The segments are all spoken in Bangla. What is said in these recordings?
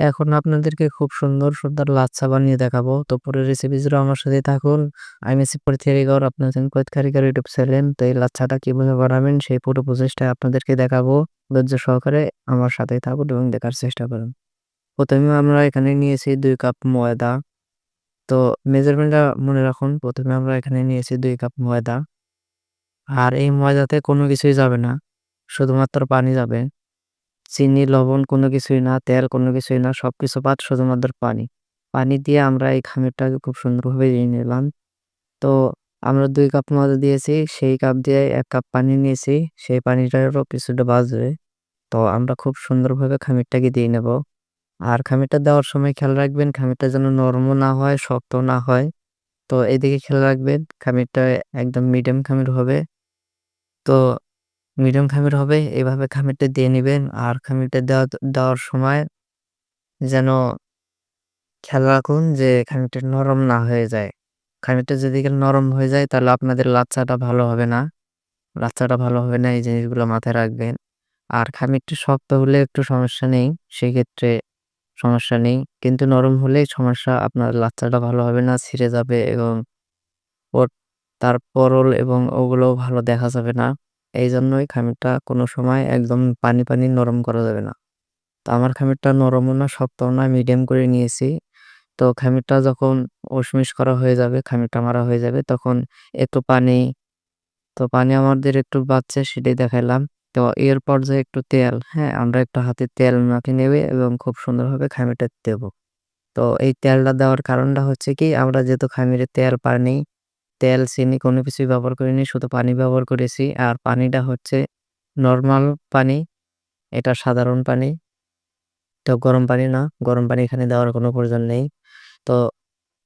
এখন আপনাদেরকে খুব সুন্দর, সুন্দর লাচ্ছা বানিয়ে দেখাবো। তো পুরো রেসিপি জুড়ে আমার সাথেই থাকুন। আমি আছি পরিচারিকর আপনার কৈত কারিগর ইউটিউব চ্যানেল। তো এই লাচ্ছাটা কীভাবে বানাবেন সেই পুরো প্রসেসটা আপনাদেরকে দেখাবো। ধৈর্য সহকারে আমার সাথেই থাকুন এবং দেখার চেষ্টা করুন। প্রথমে আমরা এখানে নিয়েছি দুই কাপ ময়দা। তো মেজারমেন্টটা মনে রাখুন। প্রথমে আমরা এখানে নিয়েছি দুই কাপ ময়দা। আর এই ময়দাতে কোনো কিছুই যাবে না। শুধুমাত্র পানি যাবে। চিনি, লবণ কোনো কিছুই না, তেল কোনো কিছুই না। সব কিছু বাদ শুধুমাত্র পানি। পানি দিয়ে আমরা এই খামিরটাকে খুব সুন্দরভাবে নিয়ে নিলাম। তো আমরা দুই কাপ ময়দা দিয়েছি, সেই কাপ দিয়ে এক কাপ পানি নিয়েছি। সেই পানিটারও কিছুটা বাজবে তো আমরা খুব সুন্দরভাবে খামিরটাকে দিয়ে নেব। আর খামিরটা দেওয়ার সময় খেয়াল রাখবেন খামিরটা যেন নরমও না হয়, শক্ত না হয়। তো এদিকে খেয়াল রাখবেন খামিরটা একদম মিডিয়াম খামির হবে। তো মিডিয়াম খামির হবে এভাবে খামিরটা দিয়ে নিবেন। আর খামিরটা দেওয়া দেওয়ার সময় যেন খেয়াল রাখুন যে খামিরটা নরম না হয়ে যায়। খামিরটা যদি নরম হয়ে যায় তাহলে আপনাদের লাচ্ছাটা ভালো হবে না। লাচ্ছাটা ভালো হবে না এই জিনিসগুলো মাথায় রাখবেন। আর খামিরটা শক্ত হলে একটু সমস্যা নেই, সেক্ষেত্রে সমস্যা নেই। কিন্তু নরম হলেই সমস্যা আপনার লাচ্ছাটা ভালো হবে না, ছিঁড়ে যাবে এবং তার পরল এবং ওগুলোও ভালো দেখা যাবে না। এই জন্যই খামিরটা কোনো সময় একদম পানি, পানি নরম করা যাবে না। তো আমার খামিরটা নরমও না শক্তও না মিডিয়াম করে নিয়েছি। তো খামিরটা যখন উশমিশ করা হয়ে যাবে, খামিরটা মারা হয়ে যাবে তখন একটু পানি তো পানি আমাদের একটু বাড়ছে সেটাই দেখাইলাম। তো এর যে একটু তেল, হ্যাঁ? আমরা একটু হাতে তেল মাখিয়ে নেবে এবং খুব সুন্দরভাবে খামিরটা দেব। তো এই তেলটা দেওয়ার কারণটা হচ্ছে কি আমরা যেহেতু খামিরে তেল, পানি, তেল, চিনি কোনো কিছুই ব্যবহার করিনি শুধু পানি ব্যবহার করেছি। আর পানিটা হচ্ছে নরমাল পানি, এটা সাধারণ পানি। তো গরম পানি না, গরম পানি এখানে দেওয়ার কোনো প্রয়োজন নেই। তো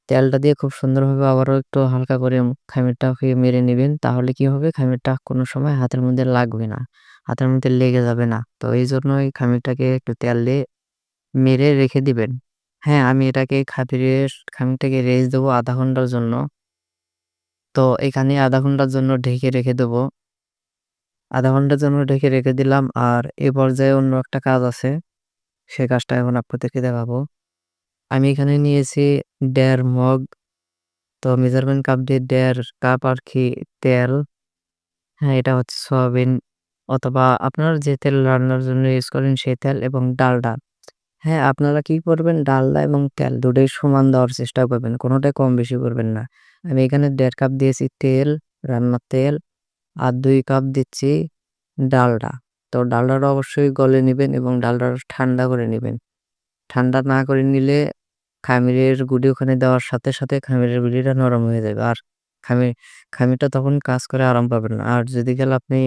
তেলটা দিয়ে খুব সুন্দরভাবে আবারও একটু হালকা করে খামিরটাকে মেরে নিবেন। তাহলে কি হবে খামিরটা কোনো সময় হাতের মধ্যে লাগবে না। হাতের মধ্যে লেগে যাবে না। তো এইজন্যই খামিরটাকে একটু তেল দিয়ে মেরে রেখে দিবেন। হ্যাঁ, আমি এটাকে খামিরের খামিরটাকে রেস্ট দেবো আধা ঘণ্টার জন্য। তো এখানে আধা ঘণ্টার জন্য ঢেকে রেখে দেবো। আধা ঘণ্টার জন্য ঢেকে রেখে দিলাম। আর এ পর্যায়ে অন্য একটা কাজ আছে। সে কাজটা এখন আপনাদেরকে দেখাবো। আমি এখানে নিয়েছি ১.৫ মগ। তো মেজারমেন্ট কাপ দিয়ে ১.৫ কাপ আরকি তেল। হ্যাঁ, এটা হচ্ছে সয়াবিন অথবা আপনার যে তেল রান্নার জন্য ইউজ করেন সেই তেল এবং ডালডা। হ্যাঁ, আপনারা কি করবেন ডালডা এবং তেল দুটোই সমান দেওয়ার চেষ্টা করবেন। কোনোটাই কম বেশি করবেন না। আমি এখানে দেড় কাপ দিয়েছি তেল, রান্নার তেল আর দুই কাপ দিচ্ছি ডালডা। তো ডালডাটা অবশ্যই গলে নিবেন এবং ডালডাটা ঠান্ডা করে নিবেন। ঠান্ডা না করে নিলে খামিরের গুঁড়ি ওখানে দেওয়ার সাথে, সাথে খামিরের গুঁড়িটা নরম হয়ে যাবে। আর খামি খামিরটা তখন কাজ করে আরাম পাবেন। আর যদি গেলে আপনি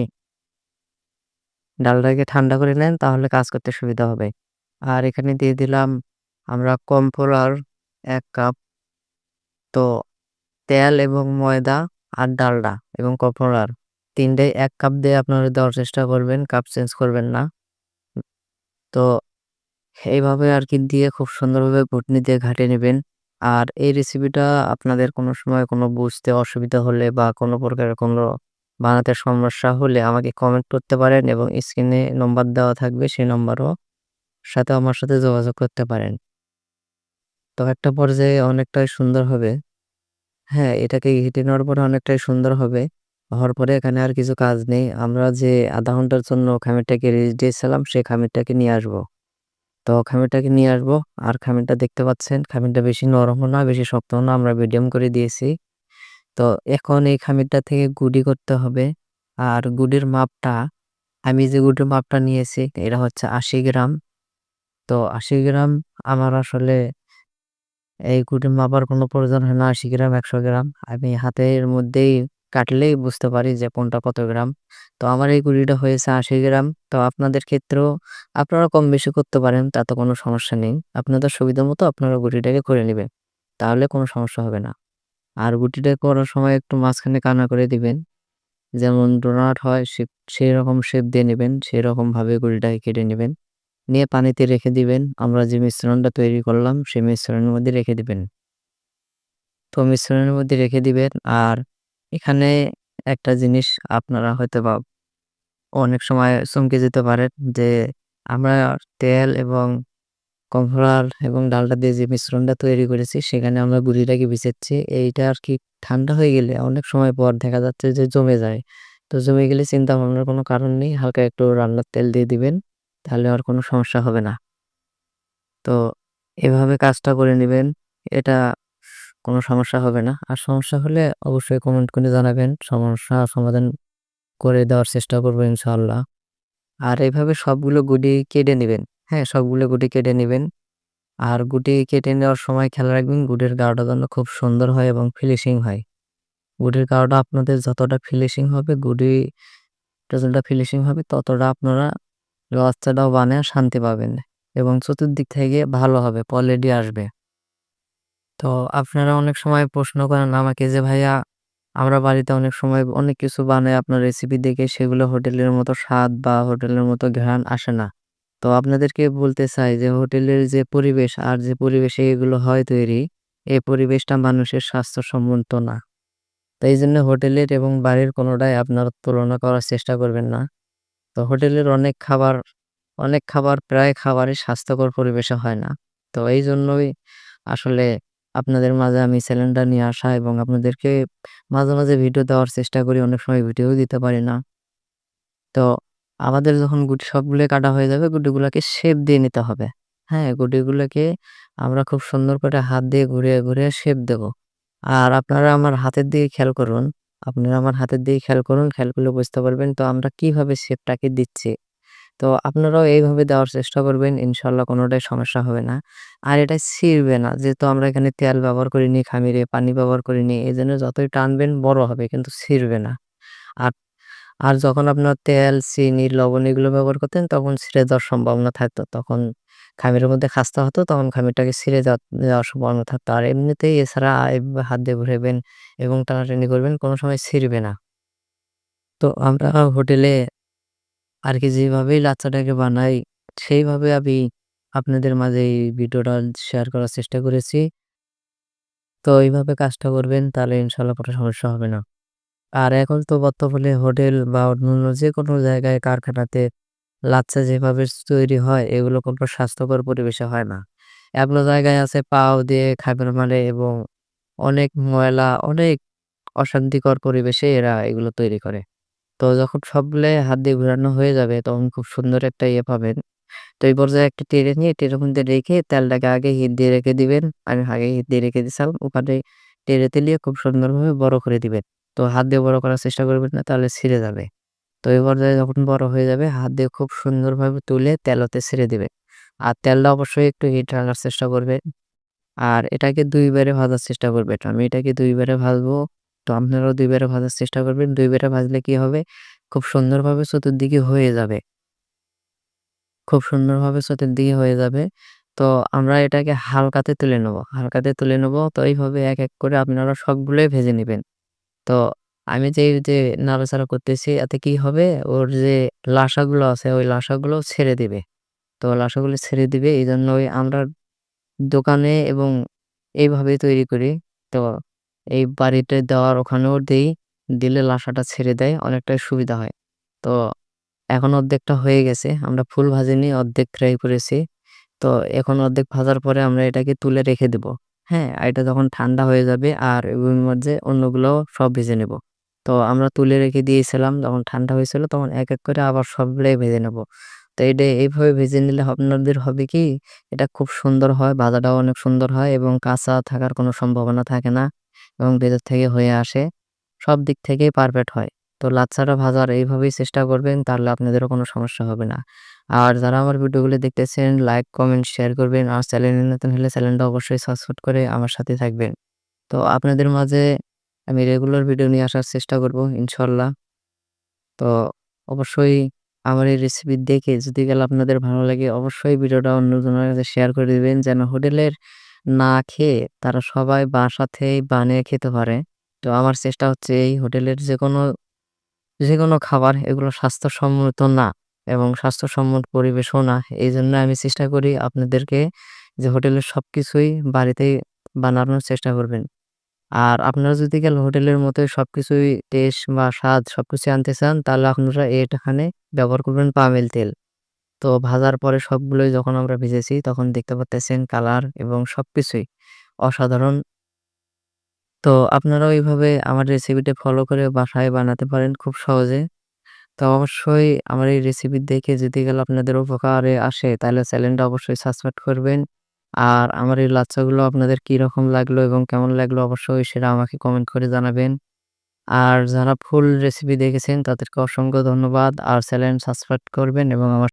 ডালটাকে ঠান্ডা করে নেন তাহলে কাজ করতে সুবিধা হবে। আর এখানে দিয়ে দিলাম আমরা কর্নফ্লাওয়ার ১ কাপ। তো তেল এবং ময়দা আর ডালডা এবং কর্নফ্লাওয়ার ৩ টাই ১ কাপ দিয়ে আপনারা দেওয়ার চেষ্টা করবেন, কাপ চেঞ্জ করবেন না। তো এইভাবে আর কি দিয়ে খুব সুন্দরভাবে ঘুটনি দিয়ে ঘাঁটিয়ে নিবেন। আর এই রেসিপিটা আপনাদের কোনো সময় কোনো বুঝতে অসুবিধা হলে বা কোনো প্রকারের কোনো বানাতে সমস্যা হলে আমাকে কমেন্ট করতে পারেন এবং স্ক্রিনে নম্বর দেওয়া থাকবে সেই নম্বরও সাথে আমার সাথে যোগাযোগ করতে পারেন। তো একটা পর্যায়ে অনেকটাই সুন্দর হবে। হ্যাঁ, এটাকে ঘেঁটে নেওয়ার পরে অনেকটাই সুন্দর হবে। হওয়ার পরে এখানে আর কিছু কাজ নেই। আমরা যে আধা ঘণ্টার জন্য খামিরটাকে রেস্ট দিয়েছিলাম সেই খামিরটাকে নিয়ে আসব। তো খামিরটাকে নিয়ে আসব। আর খামিরটা দেখতে পাচ্ছেন খামিরটা বেশি নরমও না বেশি শক্তও না আমরা মিডিয়াম করে দিয়েছি। তো এখন এই খামিরটা থেকে গুঁড়ি করতে হবে। আর গুড়ির মাপটা আমি যে গুড়ির মাপটা নিয়েছি এটা হচ্ছে ৮০ গ্রাম। তো ৮০ গ্রাম আমার আসলে এই গুড়ির মাপার কোনো প্রয়োজন হয় না ৮০ গ্রাম, ১০০ গ্রাম। আমি হাতের মধ্যেই কাটলেই বুঝতে পারি যে কোনটা কত গ্রাম। তো আমার এই গুঁড়িটা হয়েছে ৮০ গ্রাম। তো আপনাদের ক্ষেত্রেও আপনারা কম বেশি করতে পারেন তাতে কোনো সমস্যা নেই। আপনাদের সুবিধা মতো আপনারা গুটিটাকে করে নেবেন তাহলে কোনো সমস্যা হবে না। আর গুটিটা করার সময় একটু মাঝখানে কানা করে দিবেন। যেমন ডোনাট হয় সে সেইরকম শেপ দিয়ে নিবেন। সেরকমভাবে গুটিটাকে কেটে নিবেন। নিয়ে পানিতে রেখে দিবেন। আমরা যে মিশ্রণটা তৈরি করলাম, সেই মিশ্রণের মধ্যে রেখে দিবেন। তো মিশ্রণের মধ্যে রেখে দিবেন। আর এখানে একটা জিনিস আপনারা হয়তোবা অনেক সময় চমকে যেতে পারেন যে আমরা তেল এবং কর্নফ্লাওয়ার এবং ডালটা দিয়ে যে মিশ্রণটা তৈরি করেছি, সেখানে আমরা গুঁড়িটাকে ভিজাচ্ছি। এইটা আর কি ঠান্ডা হয়ে গেলে অনেক সময় পর দেখা যাচ্ছে যে জমে যায়। তো জমে গেলে চিন্তা ভাবনার কোনো কারণ নেই। হালকা একটু রান্নার তেল দিয়ে দিবেন। তাহলে আর কোনো সমস্যা হবে না। তো এভাবে কাজটা করে নেবেন এটা কোনো সমস্যা হবে না। আর সমস্যা হলে অবশ্যই কমেন্ট করে জানাবেন। সমস্যা সমাধান করে দেওয়ার চেষ্টা করব ইনশাআল্লাহ। আর এভাবে সবগুলো গুটি কেটে নেবেন হ্যাঁ, সবগুলো গুটি কেটে নেবেন আর গুটি কেটে নেওয়ার সময় খেয়াল রাখবেন গুটির গাওটা যেন খুব সুন্দর হয় এবং ফিনিশিং হয়। গুটির গাওটা আপনাদের যতটা ফিনিশিং হবে গুটিটা যতটা ফিনিশিং হবে ততটা আপনারা লাচ্ছাটাও বানায় শান্তি পাবেন এবং চতুর্দিক থেকে ভালো হবে কোয়ালিটি আসবে। তো আপনারা অনেক সময় প্রশ্ন করেন আমাকে যে ভাইয়া আমরা বাড়িতে অনেক সময় অনেক কিছু বানাই আপনার রেসিপি দেখে সেগুলো হোটেলের মতো স্বাদ বা হোটেলের মতো ঘ্রাণ আসে না। তো আপনাদেরকে বলতে চাই যে হোটেলের যে পরিবেশ আর যে পরিবেশে এগুলো হয় তৈরি, এই পরিবেশটা মানুষের স্বাস্থ্যসম্মত না। তো এইজন্য হোটেলের এবং বাড়ির কোনোটাই আপনার তুলনা করার চেষ্টা করবেন না। তো হোটেলের অনেক খাবার অনেক খাবার প্রায় খাবারই স্বাস্থ্যকর পরিবেশে হয় না। তো এই জন্যই আসলে আপনাদের মাঝে আমি চ্যানেলটা নিয়ে আসা এবং আপনাদেরকে মাঝে, মাঝে ভিডিও দেওয়ার চেষ্টা করি। অনেক সময় ভিডিও দিতে পারি না। তো আমাদের যখন গুটি সবগুলো কাটা হয়ে যাবে গুটিগুলাকে শেপ দিয়ে নিতে হবে। হ্যাঁ, গুটিগুলোকে আমরা খুব সুন্দর করে হাত দিয়ে ঘুরিয়ে, ঘুরিয়ে শেপ দেব। আর আপনারা আমার হাতের দিকে খেয়াল করুন। আপনারা আমার হাতের দিকে খেয়াল করুন। খেয়াল করলে বুঝতে পারবেন তো আমরা কীভাবে শেপটাকে দিচ্ছি। তো আপনারাও এইভাবে দেওয়ার চেষ্টা করবেন। ইনশাল্লাহ কোনোটাই সমস্যা হবে না। আর এটা ছিঁড়বে না। যেহেতু আমরা এখানে তেল ব্যবহার করিনি, খামিরে পানি ব্যবহার করিনি। জন্য যতই টানবেন বড় হবে কিন্তু ছিঁড়বে না। আর আর যখন আপনার তেল, চিনি, লবণ এগুলো ব্যবহার করতেন তখন ছিঁড়ে যাওয়ার সম্ভাবনা থাকতো। তখন খামিরের মধ্যে খাস্তা হতো, তখন খামিরটাকে ছিঁড়ে যাওয়া যাওয়ার সম্ভাবনা থাকতো। আর এমনিতেই এছাড়া এভাবে হাত দিয়ে ঘুরাবেন এবং টানাটানি করবেন, কোনো সময় ছিঁড়বে না। তো আমরা হোটেলে আর কি যেভাবেই লাচ্চাটাকে বানাই, সেইভাবে আমি আপনাদের মাঝে এই ভিডিওটা শেয়ার করার চেষ্টা করেছি। তো এইভাবে কাজটা করবেন, তাহলে ইনশাল্লাহ কোনো সমস্যা হবে না। আর এখন তো বর্তমানে হোটেল বা অন্যান্য যেকোনো জায়গায় কারখানাতে লাচ্ছা যেভাবে তৈরি হয় এগুলো কোনো স্বাস্থ্যকর পরিবেশে হয় না। এগুলো জায়গায় আছে পাও দিয়ে খাবার মারে এবং অনেক ময়লা, অনেক অশান্তিকর পরিবেশে এরা এগুলো তৈরি করে। তো যখন সবগুলাই হাত দিয়ে ঘুরানো হয়ে যাবে তখন খুব সুন্দর একটা ইয়ে পাবেন। তো এই পর্যায়ে একটা টেনে নিয়ে টেনের মধ্যে রেখে তেলটাকে আগে হিট দিয়ে রেখে দিবেন। আমি আগে হিট দিয়ে রেখে দিছিলাম। ওখানে টেনে তেলিয়ে খুব সুন্দরভাবে বড় করে দিবেন। তো হাত দিয়ে বড় করার চেষ্টা করবেন না তাহলে ছিঁড়ে যাবে। তো এই পর্যায়ে যখন বড় হয়ে যাবে হাত দিয়ে খুব সুন্দরভাবে তুলে তেলতে ছেড়ে দিবেন। আর তেলটা অবশ্যই একটু হিট রাখার চেষ্টা করবেন। আর এটাকে ২ বারে ভাজার চেষ্টা করবেন। আমি এটাকে ২ বারে ভাজবো। তো আপনারাও ২ বারে ভাজার চেষ্টা করবেন। ২ বারে ভাজলে কি হবে? খুব সুন্দরভাবে চতুর্দিকে হয়ে যাবে। খুব সুন্দরভাবে চতুর্দিকে হয়ে যাবে। তো আমরা এটাকে হালকাতে তুলে নেব। হালকাতে তুলে নেব। তো এইভাবে এক, এক করে আপনারা সবগুলোই ভেজে নিবেন। তো আমি যে, যে নাড়াচাড়া করতেছি এতে কি হবে? ওর যে লাসাগুলো আছে ওই লাসাগুলো ছেড়ে দিবে। তো লাসাগুলো ছেড়ে দিবে এই জন্য ওই আমরা দোকানে এবং এইভাবেই তৈরি করি। তো এই বাড়িতে দেওয়ার ওখানেও দেই। দিলে লাসাটা ছেড়ে দেয় অনেকটাই সুবিধা হয়। তো এখন অর্ধেকটা হয়ে গেছে। আমরা ফুল ভাজিনি অর্ধেক ফ্রাই করেছি। তো এখন অর্ধেক ভাজার পরে আমরা এটাকে তুলে রেখে দেব। হ্যাঁ? এটা যখন ঠান্ডা হয়ে যাবে আর এর মধ্যে অন্যগুলো সব ভেজে নেব। তো আমরা তুলে রেখে দিয়েছিলাম যখন ঠান্ডা হয়েছিল তখন এক, এক করে আবার সবগুলাই ভেজে নেব। তো এটা এইভাবে ভেজে নিলে আপনাদের হবে কি? এটা খুব সুন্দর হয়, ভাজাটাও অনেক সুন্দর হয় এবং কাঁচা থাকার কোনো সম্ভাবনা থাকে না এবং ভেতর থেকে হয়ে আসে। সব দিক থেকেই পারফেক্ট হয়। তো লাচ্ছাটা ভাজার এইভাবেই চেষ্টা করবেন তাহলে আপনাদেরও কোনো সমস্যা হবে না। আর যারা আমার ভিডিওগুলো দেখতেছেন লাইক, কমেন্ট, শেয়ার করবেন। আর চ্যানেলে নতুন হলে চ্যানেলটা অবশ্যই সাবস্ক্রাইব করে আমার সাথে থাকবেন। তো আপনাদের মাঝে আমি রেগুলার ভিডিও নিয়ে আসার চেষ্টা করব ইনশাল্লাহ তো অবশ্যই আমার এই রেসিপি দেখে যদি গেলে আপনাদের ভালো লাগে অবশ্যই ভিডিওটা অন্যজনের কাছে শেয়ার করে দিবেন যেন হোটেলের না খেয়ে তারা সবাই বাসাতেই বানিয়ে খেতে পারে। তো আমার চেষ্টা হচ্ছে এই হোটেলের যেকোনো, যেকোনো খাবার এগুলো স্বাস্থ্যসম্মত না এবং স্বাস্থ্যসম্মত পরিবেশও না। এই জন্য আমি চেষ্টা করি আপনাদেরকে যে হোটেলের সবকিছুই বাড়িতেই বানানোর চেষ্টা করবেন। আর আপনারা যদি গেলে হোটেলের মতোই সবকিছুই টেস্ট বা স্বাদ সবকিছু আনতে চান, তাহলে আপনারা এখানে ব্যবহার করবেন পামেল তেল। তো ভাজার পরে সবগুলোই যখন আমরা ভেজেছি, তখন দেখতে পারতেছেন কালার এবং সবকিছুই অসাধারণ। তো আপনারাও এইভাবে আমার রেসিপিটা ফলো করে বাসায় বানাতে পারেন খুব সহজে। তো অবশ্যই আমার এই রেসিপি দেখে যদি গেলে আপনাদের উপকারে আসে, তাহলে চ্যানেলটা অবশ্যই সাবস্ক্রাইব করবেন। আর আমার এই লাচ্ছাগুলো আপনাদের কীরকম লাগল এবং কেমন লাগল অবশ্যই সেটা আমাকে কমেন্ট করে জানাবেন। আর যারা ফুল রেসিপি দেখেছেন তাদেরকে অসংখ্য ধন্যবাদ। আর চ্যানেল সাবস্ক্রাইব করবেন এবং আমার